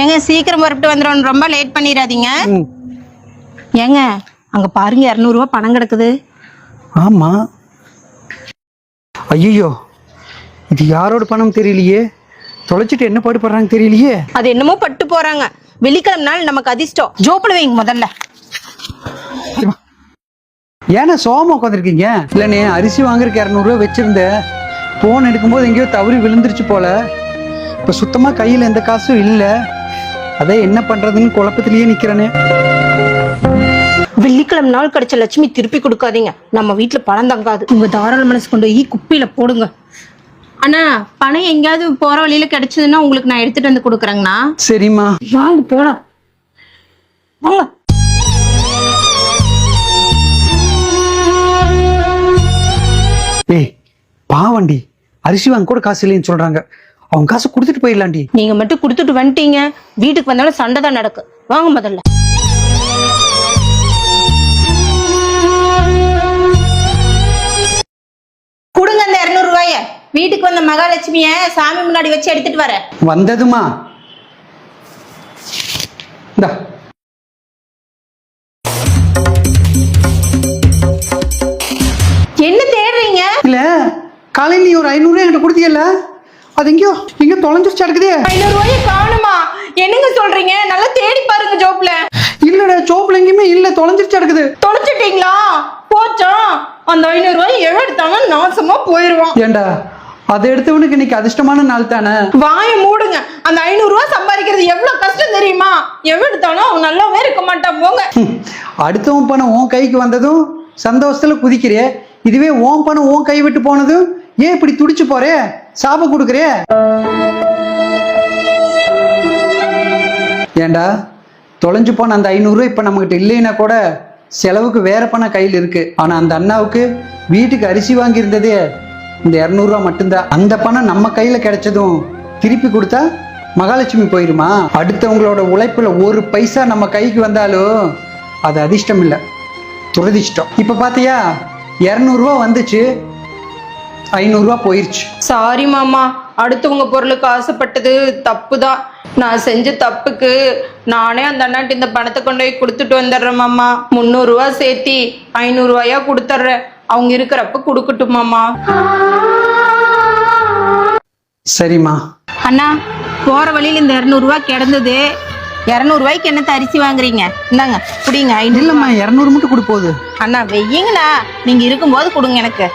ஏங்க சீக்கிரம் புறப்பட்டு வந்துடும் ரொம்ப லேட் பண்ணிடாதீங்க. ஏங்க அங்க பாருங்க இரநூறுவா பணம் கிடக்குது. ஆமா. ஐயோ இது யாரோட பணம் தெரியலையே? தொலைச்சிட்டு என்ன பாடுபடுறாங்க தெரியலையே? அது என்னமோ பட்டு போறாங்க. வெள்ளிக்கிழமை நாள் நமக்கு அதிர்ஷ்டம். ஜோப்பில் வைங்க முதல்ல. ஏன்னா சோமா உட்காந்துருக்கீங்க இல்லைண்ணே அரிசி வாங்குறதுக்கு இரநூறுவா வச்சிருந்தேன் ஃபோன் எடுக்கும்போது எங்கேயோ தவறி விழுந்துருச்சு போல. இப்போ சுத்தமாக கையில் எந்த காசும் இல்லை. அதான் என்ன பண்ணுறதுன்னு குழப்பத்திலேயே நிற்கிறேனே வெள்ளிக்கிழமை நாள் கிடைச்ச லட்சுமி திருப்பி கொடுக்காதீங்க. நம்ம வீட்டுல பணம் தங்காது. உங்க தாராள மனசு கொண்டு போய் குப்பையில போடுங்க. அண்ணா பணம் எங்கேயாவது போற வழியில கிடைச்சதுன்னா உங்களுக்கு நான் எடுத்துட்டு வந்து கொடுக்குறேங்கண்ணா. சரிம்மா. வாங்க போலாம். வாங்க. ஏய் பாவண்டி அரிசி வாங்க கூட காசு இல்லைன்னு சொல்கிறாங்க அவங்க காசு கொடுத்துட்டு போயிடலாண்டி. நீங்க மட்டும் கொடுத்துட்டு வந்துட்டீங்க. வீட்டுக்கு வந்தாலும் சண்டை தான் நடக்கும் வாங்க முதல்ல. கொடுங்க அந்த இருநூறு ரூபாய. வீட்டுக்கு வந்த மகாலட்சுமிய சாமி முன்னாடி வச்சு எடுத்துட்டு வரேன் வந்ததுமா? இந்தா. என்ன தேடுறீங்க? இல்ல காலையில் நீ ஒரு ஐநூறுரூவா என்கிட்ட கொடுத்தியல்ல? அது எங்கேயோ எங்கேயோ தொலைஞ்சிருச்சு அடுக்குதே. ஐநூறு ரூபாய காணுமா? என்னங்க சொல்றீங்க? நல்லா தேடி பாருங்க ஜோப்ல. இல்லடா சோப்புல எங்கேயுமே இல்ல தொலைஞ்சிருச்சு அடுக்குது. தொலைச்சிட்டீங்களா போச்சா? அந்த ஐநூறு ரூபாய் எவன் எடுத்தாலும் நாசமா போயிருவான். ஏண்டா அதை எடுத்தவனுக்கு இன்னைக்கு அதிர்ஷ்டமான நாள் தானே? வாயை மூடுங்க. அந்த ஐநூறு ரூபாய் சம்பாதிக்கிறது எவ்வளவு கஷ்டம் தெரியுமா? எவன் எடுத்தாலும் அவன் நல்லாவே இருக்க மாட்டான். போங்க. அடுத்தவன் பணம் உன் கைக்கு வந்ததும் சந்தோஷத்துல குதிக்கிறியே இதுவே உன் பணம் உன் கை விட்டு போனதும் ஏன் இப்படி துடிச்சு போறே? சாப கொடுக்குறே ஏண்டா தொலைஞ்சு போன அந்த ஐநூறு இப்போ நம்மகிட்ட இல்லைன்னா கூட செலவுக்கு வேற பணம் கையில் இருக்கு. ஆனா அந்த அண்ணாவுக்கு வீட்டுக்கு அரிசி வாங்கியிருந்ததே இந்த இரநூறுவா மட்டும்தான். அந்த பணம் நம்ம கையில கிடைச்சதும் திருப்பி கொடுத்தா மகாலட்சுமி போயிருமா? அடுத்தவங்களோட உழைப்புல ஒரு பைசா நம்ம கைக்கு வந்தாலும் அது அதிர்ஷ்டம் இல்லை. துரதிஷ்டம் இப்போ பார்த்தியா இரநூறுவா வந்துச்சு. ஐநூறுரூவா போயிருச்சு. சாரி மாமா அடுத்தவங்க பொருளுக்கு ஆசைப்பட்டது தப்பு தான் நான் செஞ்ச தப்புக்கு நானே அந்த அண்ணாட்டு இந்த பணத்தை கொண்டு போய் கொடுத்துட்டு வந்துடுறேன் மாமா. முந்நூறுரூவா சேர்த்தி ஐநூறுரூவாயா கொடுத்துட்றேன். அவங்க இருக்கிறப்ப கொடுக்கட்டும் மாமா. சரிம்மா. அண்ணா போற வழியில இந்த இரநூறுவா கிடந்தது. இரநூறுவாய்க்கு என்னத்த அரிசி வாங்குறீங்க? இந்தாங்க குடிங்க ஐநூறு இல்லைம்மா இரநூறு மட்டும் கொடு போகுது அண்ணா வெய்யுங்கண்ணா. நீங்க இருக்கும்போது கொடுங்க எனக்கு.